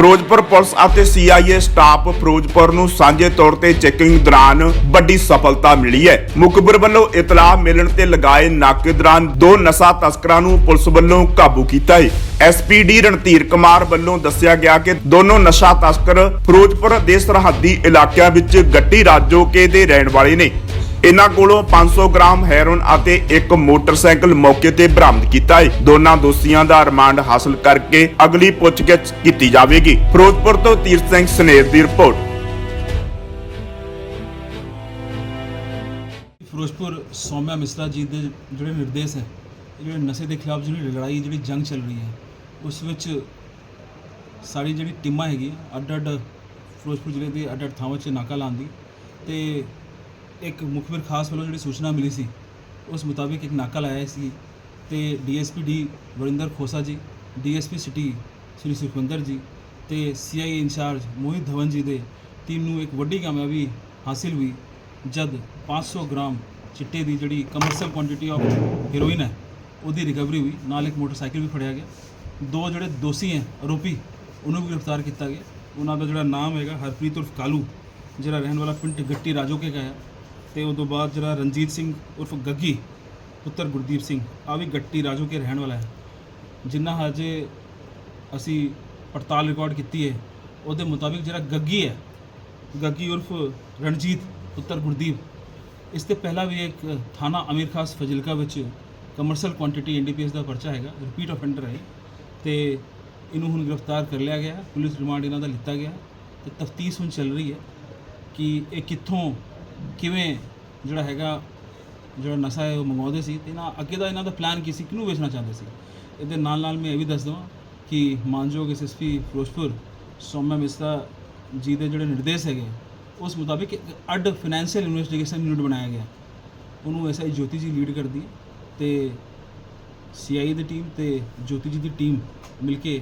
Firozpur police ਅਤੇ CIA staff Firozpur ਨੂੰ ਸਾਂਝੇ ਤੌਰ ਤੇ ਚੈਕਿੰਗ ਦੌਰਾਨ ਵੱਡੀ ਸਫਲਤਾ ਮਿਲੀ ਹੈ। ਮੁਖਬਰ ਵੱਲੋਂ ਇਤਲਾਹ ਮਿਲਣ ਤੇ ਲਗਾਏ ਨਾਕੇ ਦੌਰਾਨ ਦੋ ਨਸ਼ਾ ਤਸਕਰਾਂ ਨੂੰ ਪੁਲਿਸ ਵੱਲੋਂ ਕਾਬੂ ਕੀਤਾ ਹੈ। ਐਸਪੀਡੀ ਰਣਧੀਰ ਕੁਮਾਰ ਵੱਲੋਂ ਦੱਸਿਆ ਗਿਆ ਕਿ ਦੋਨੋਂ ਨਸ਼ਾ ਤਸਕਰ ਫਿਰੋਜ਼ਪੁਰ ਦੇ ਸਰਹੱਦੀ ਇਲਾਕਿਆਂ ਵਿੱਚ ਗੱਟੀ ਰਾਜੋਕੇ ਦੇ ਰਹਿਣ ਵਾਲੇ ਨੇ। ਇਹਨਾਂ ਕੋਲੋਂ 500 ਗ੍ਰਾਮ ਹੈਰੋਨ ਅਤੇ ਇੱਕ ਮੋਟਰਸਾਈਕਲ ਮੌਕੇ ਤੇ ਬਰਾਮਦ ਕੀਤਾ ਹੈ ਦੋਨਾਂ ਦੋਸ਼ੀਆਂ ਦਾ ਰਿਮਾਂਡ ਹਾਸਲ ਕਰਕੇ ਅਗਲੀ ਪੁੱਛਗਿੱਛ ਕੀਤੀ ਜਾਵੇਗੀ। ਫਿਰੋਜ਼ਪੁਰ ਤੋਂ ਤੀਰਥ ਸਿੰਘ ਸਨੇਰ ਦੀ ਰਿਪੋਰਟ। ਫਿਰੋਜ਼ਪੁਰ ਸੌਮਿਆ ਮਿਸਰਾ ਜੀ ਦੇ ਜਿਹੜੇ ਨਿਰਦੇਸ਼ ਹੈ ਜਿਹੜੇ ਨਸ਼ੇ ਦੇ ਖਿਲਾਫ ਜਿਹੜੀ ਲੜਾਈ, ਜਿਹੜੀ ਜੰਗ ਚੱਲ ਰਹੀ ਹੈ, ਉਸ ਵਿੱਚ ਸਾਡੀ ਜਿਹੜੀ ਟੀਮਾਂ ਹੈਗੀ ਅੱਡ ਅੱਡ ਫਿਰੋਜ਼ਪੁਰ ਜ਼ਿਲ੍ਹੇ ਦੇ ਅੱਡ ਅੱਡ ਥਾਵਾਂ 'ਚ ਨਾਕਾ ਲਾਉਂਦੀ ਤੇ ਇੱਕ ਮੁਖਬਰ ਖਾਸ ਵੱਲੋਂ ਜਿਹੜੀ ਸੂਚਨਾ ਮਿਲੀ ਸੀ, ਉਸ ਮੁਤਾਬਿਕ ਇੱਕ ਨਾਕਾ ਲਾਇਆ ਸੀ ਤੇ ਡੀਐਸਪੀ ਡੀ ਵਰਿੰਦਰ ਖੋਸਾ ਜੀ, ਡੀਐਸਪੀ ਸਿਟੀ ਸ੍ਰੀ ਸੁਖਵਿੰਦਰ ਜੀ ਤੇ ਸੀਆਈ ਇੰਚਾਰਜ ਮੋਹਿਤ ਧਵਨ ਜੀ ਦੇ ਟੀਮ ਨੂੰ ਇੱਕ ਵੱਡੀ ਕਾਮਯਾਬੀ ਹਾਸਿਲ ਹੋਈ, ਜਦ 500 ਗ੍ਰਾਮ ਚਿੱਟੇ ਦੀ ਜਿਹੜੀ ਕਮਰਸ਼ੀਅਲ ਕੁਆਂਟੀਟੀ ਆਫ ਹੀਰੋਇਨ ਹੈ, ਉਹਦੀ ਰਿਕਵਰੀ ਹੋਈ, ਨਾਲ ਇੱਕ ਮੋਟਰਸਾਈਕਲ ਵੀ ਫੜਿਆ ਗਿਆ। ਦੋ ਜਿਹੜੇ ਦੋਸ਼ੀ ਹੈ, ਆਰੋਪੀ, ਉਹਨੂੰ ਵੀ ਗ੍ਰਿਫਤਾਰ ਕੀਤਾ ਗਿਆ। ਉਹਨਾਂ ਦਾ ਜਿਹੜਾ ਨਾਮ ਹੈਗਾ ਹਰਪ੍ਰੀਤ ਉਰਫ ਕਾਲੂ, ਜਿਹੜਾ ਰਹਿਣ ਵਾਲਾ ਪਿੰਡ ਗੱਟੀ ਰਾਜੋਕੇ ਦਾ ਹੈ। ਤੇ ਉਸ ਤੋਂ ਬਾਅਦ ਜਿਹੜਾ ਰਣਜੀਤ ਸਿੰਘ ਉਰਫ ਗੱਗੀ, ਪੁੱਤਰ ਗੁਰਦੀਪ ਸਿੰਘ ਆ ਵੀ ਗੱਟੀ ਰਾਜੋਕੇ ਰਹਿਣ ਵਾਲਾ ਹੈ ਜਿੰਨਾ ਹਜੇ ਅਸੀਂ ਪੜਤਾਲ ਰਿਕਾਰਡ ਕੀਤੀ ਹੈ, ਉਹਦੇ ਮੁਤਾਬਿਕ ਜਿਹੜਾ ਗੱਗੀ ਹੈ, ਗੱਗੀ ਉਰਫ ਰਣਜੀਤ, ਪੁੱਤਰ ਗੁਰਦੀਪ, ਇਸ ਤੇ ਪਹਿਲਾਂ ਵੀ ਇੱਕ ਥਾਣਾ ਅਮੀਰ ਖਾਸ ਫਜ਼ਿਲਕਾ ਵਿੱਚ ਕਮਰਸ਼ੀਅਲ ਕੁਆਂਟੀਟੀ ਐਨਡੀਪੀਐਸ ਦਾ ਪਰਚਾ ਹੈਗਾ ਰਿਪੀਟ ਆਫੈਂਡਰ ਹੈ ਇਹ। ਤੇ ਇਹਨੂੰ ਹੁਣ ਗ੍ਰਿਫਤਾਰ ਕਰ ਲਿਆ ਗਿਆ, ਪੁਲਿਸ ਰਿਮਾਂਡ ਇਹਨਾਂ ਦਾ ਲਿੱਤਾ ਗਿਆ ਹੈ ਤੇ ਤਫਤੀਸ਼ ਹੁਣ ਚੱਲ ਰਹੀ ਹੈ ਕਿ ਇਹ ਕਿੱਥੋਂ ਕਿਵੇਂ ਜਿਹੜਾ ਹੈਗਾ, ਜਿਹੜਾ ਨਸ਼ਾ ਹੈ ਉਹ ਮੰਗਵਾਉਂਦੇ ਸੀ ਤੇ ਨਾ ਅੱਗੇ ਦਾ ਇਹਨਾਂ ਦਾ ਪਲਾਨ ਕੀ ਸੀ, ਕਿਹਨੂੰ ਵੇਚਣਾ ਚਾਹੁੰਦੇ ਸੀ? ਇਹਦੇ ਨਾਲ ਨਾਲ ਮੈਂ ਇਹ ਵੀ ਦੱਸ ਦਵਾਂ ਕਿ ਮਾਨਯੋਗ ਐਸਐਸਪੀ ਫਿਰੋਜ਼ਪੁਰ ਸੋਮਿਆ ਮਿਸਰਾ ਜੀ ਦੇ ਜਿਹੜੇ ਨਿਰਦੇਸ਼ ਹੈਗੇ, ਉਸ ਮੁਤਾਬਿਕ ਇੱਕ ਅੱਡ ਫਾਈਨੈਂਸ਼ੀਅਲ ਇਨਵੈਸਟੀਗੇਸ਼ਨ ਯੂਨਿਟ ਬਣਾਇਆ ਗਿਆ। ਉਹਨੂੰ ਐਸਆਈ ਜੋਤੀ ਜੀ ਲੀਡ ਕਰਦੀ ਹੈ ਤੇ ਸੀਆਈ ਦੀ ਟੀਮ ਤੇ ਜੋਤੀ ਜੀ ਦੀ ਟੀਮ ਮਿਲ ਕੇ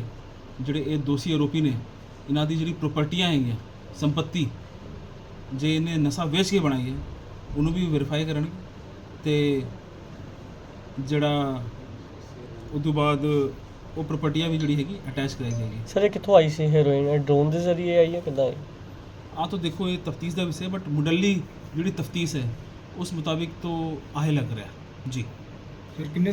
ਜਿਹੜੇ ਇਹ ਦੋਸ਼ੀ ਆਰੋਪੀ ਨੇ, ਇਹਨਾਂ ਦੀ ਜਿਹੜੀ ਪ੍ਰਾਪਰਟੀਆਂ ਹੈਗੀਆਂ, ਸੰਪਤੀ ਜੇ ਇਹਨੇ ਨਸ਼ਾ ਵੇਚ ਕੇ ਬਣਾਈ ਹੈ ਉਹਨੂੰ ਵੀ ਵੈਰੀਫਾਈ ਕਰਨਗੇ। ਤੇ ਜਿਹੜਾ ਉਸ ਤੋਂ ਬਾਅਦ ਉਹ ਪ੍ਰਾਪਰਟੀਆਂ ਵੀ ਜਿਹੜੀ ਹੈਗੀ ਅਟੈਚ ਕਰਾਈ ਜਾਏਗੀ। ਸਰ ਇਹ ਕਿੱਥੋਂ ਆਈ ਸੀ ਹੈਰੋਇਨ ਡਰੋਨ ਦੇ ਜ਼ਰੀਏ ਆਈ ਹੈ ਕਿੱਦਾਂ? ਆਈ ਆ ਤਾਂ ਦੇਖੋ ਇਹ ਤਫਤੀਸ਼ ਦਾ ਵਿਸ਼ਾ ਬਟ ਮੁੱਢਲੀ ਜਿਹੜੀ ਤਫਤੀਸ਼ ਹੈ ਉਸ ਮੁਤਾਬਿਕ ਤੋਂ ਆਹੇ ਲੱਗ ਰਿਹਾ। ਜੀ। ਫਿਰ ਕਿੰਨੇ